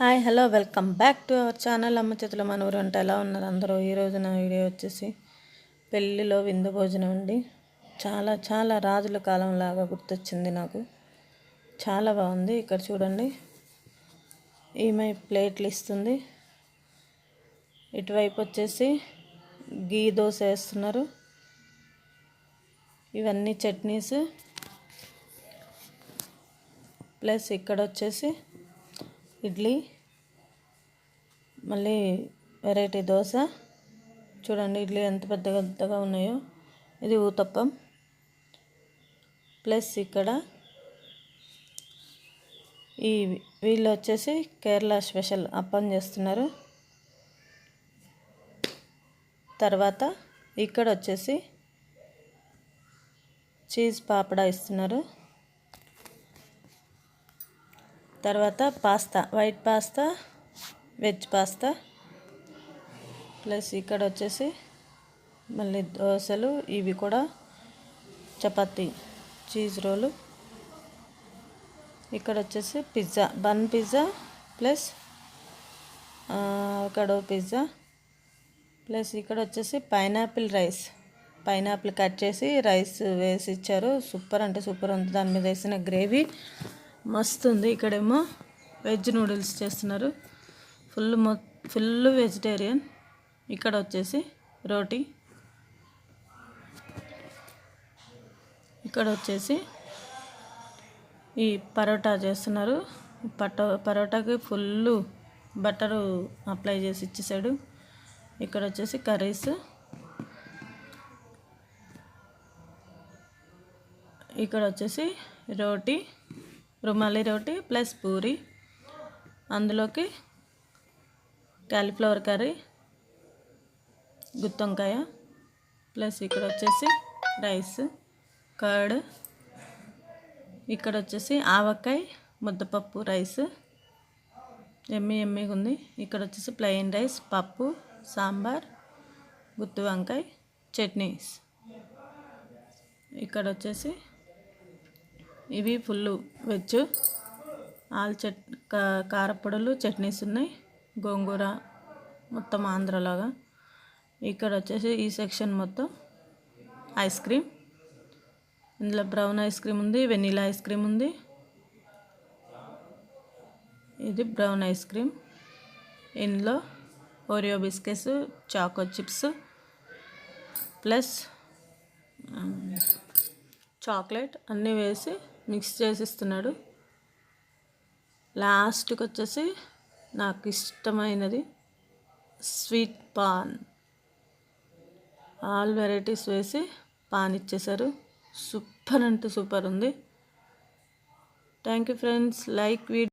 Hi hello welcome back to our channel. అమ్మ చేతుల మనూరు అంటే ఎలా ఉన్నారు అందరూ? ఈరోజు నా వీడియో వచ్చేసి పెళ్ళిలో విందు భోజనం అండి. చాలా చాలా రాజుల కాలం లాగా గుర్తొచ్చింది నాకు. చాలా బాగుంది. ఇక్కడ చూడండి ఈమె ప్లేట్లు ఇస్తుంది. ఇటువైపు వచ్చేసి గీ దోశ వేస్తున్నారు. ఇవన్నీ చట్నీస్. ప్లస్ ఇక్కడ వచ్చేసి ఇడ్లీ మళ్ళీ వెరైటీ దోశ. చూడండి ఇడ్లీ ఎంత పెద్ద పెద్దగా ఉన్నాయో. ఇది ఊతప్పం. ప్లస్ ఇక్కడ ఈ వీళ్ళు వచ్చేసి కేరళ స్పెషల్ అప్పం చేస్తున్నారు. తర్వాత ఇక్కడ వచ్చేసి చీజ్ పాపడా ఇస్తున్నారు. తర్వాత pasta white pasta veg pasta plus ఇక్కడ వచ్చేసి మళ్ళీ దోశలు ఇవి కూడా చపాతి చీజ్ రోలు. ఇక్కడ వచ్చేసి పిజ్జా బన్ పిజ్జా ప్లస్ కడో పిజ్జా ప్లస్ ఇక్కడ వచ్చేసి పైనాపిల్ రైస్. పైనాపిల్ కట్ చేసి రైస్ వేసి ఇచ్చారు. సూపర్ అంటే సూపర్ ఉంది. దాని మీద వేసిన గ్రేవీ. మస్తు ఉంది ఇక్కడేమో వెజ్ నూడిల్స్ చేస్తున్నారు. ఫుల్ మొ ఫుల్ వెజిటేరియన్. ఇక్కడ వచ్చేసి రోటీ. ఇక్కడ వచ్చేసి ఈ పరోటా చేస్తున్నారు. పటో పరోటాకి ఫుల్ బట్టరు అప్లై చేసి ఇచ్చేసాడు. ఇక్కడ వచ్చేసి కర్రీస్. ఇక్కడ వచ్చేసి రోటీ. రుమాలి రోటి ప్లస్ పూరి. అందులోకి క్యాలీఫ్లవర్ కర్రీ గుత్తొంకాయ ప్లస్ ఇక్కడ వచ్చేసి రైస్ కర్డ్ ఇక్కడ వచ్చేసి ఆవకాయ ముద్దపప్పు రైస్ ఎమ్మి ఎమ్మిగా ఉంది. ఇక్కడ వచ్చేసి ప్లెయిన్ రైస్ పప్పు సాంబార్ గుత్తి వంకాయ చట్నీస్. ఇక్కడ వచ్చేసి ఇవి ఫుల్ వెజ్ ఆలు చట్ కారపొడులు చట్నీస్ ఉన్నాయి. గోంగూర మొత్తం ఆంధ్రలాగా. ఇక్కడ వచ్చేసి ఈ సెక్షన్ మొత్తం ఐస్ క్రీమ్. ఇందులో బ్రౌన్ ఐస్ క్రీమ్ ఉంది వెనీలా ఐస్ క్రీమ్ ఉంది. ఇది బ్రౌన్ ఐస్ క్రీమ్. ఇందులో Oreo biscuits choco chips plus chocolate అన్నీ వేసి మిక్స్ చేసిస్తున్నాడు. లాస్ట్కి వచ్చేసి నాకు ఇష్టమైనది స్వీట్ పాన్. ఆల్ వెరైటీస్ వేసి పాన్ ఇచ్చేసారు సూపర్ అంటే సూపర్ ఉంది. Thank you friends. Like video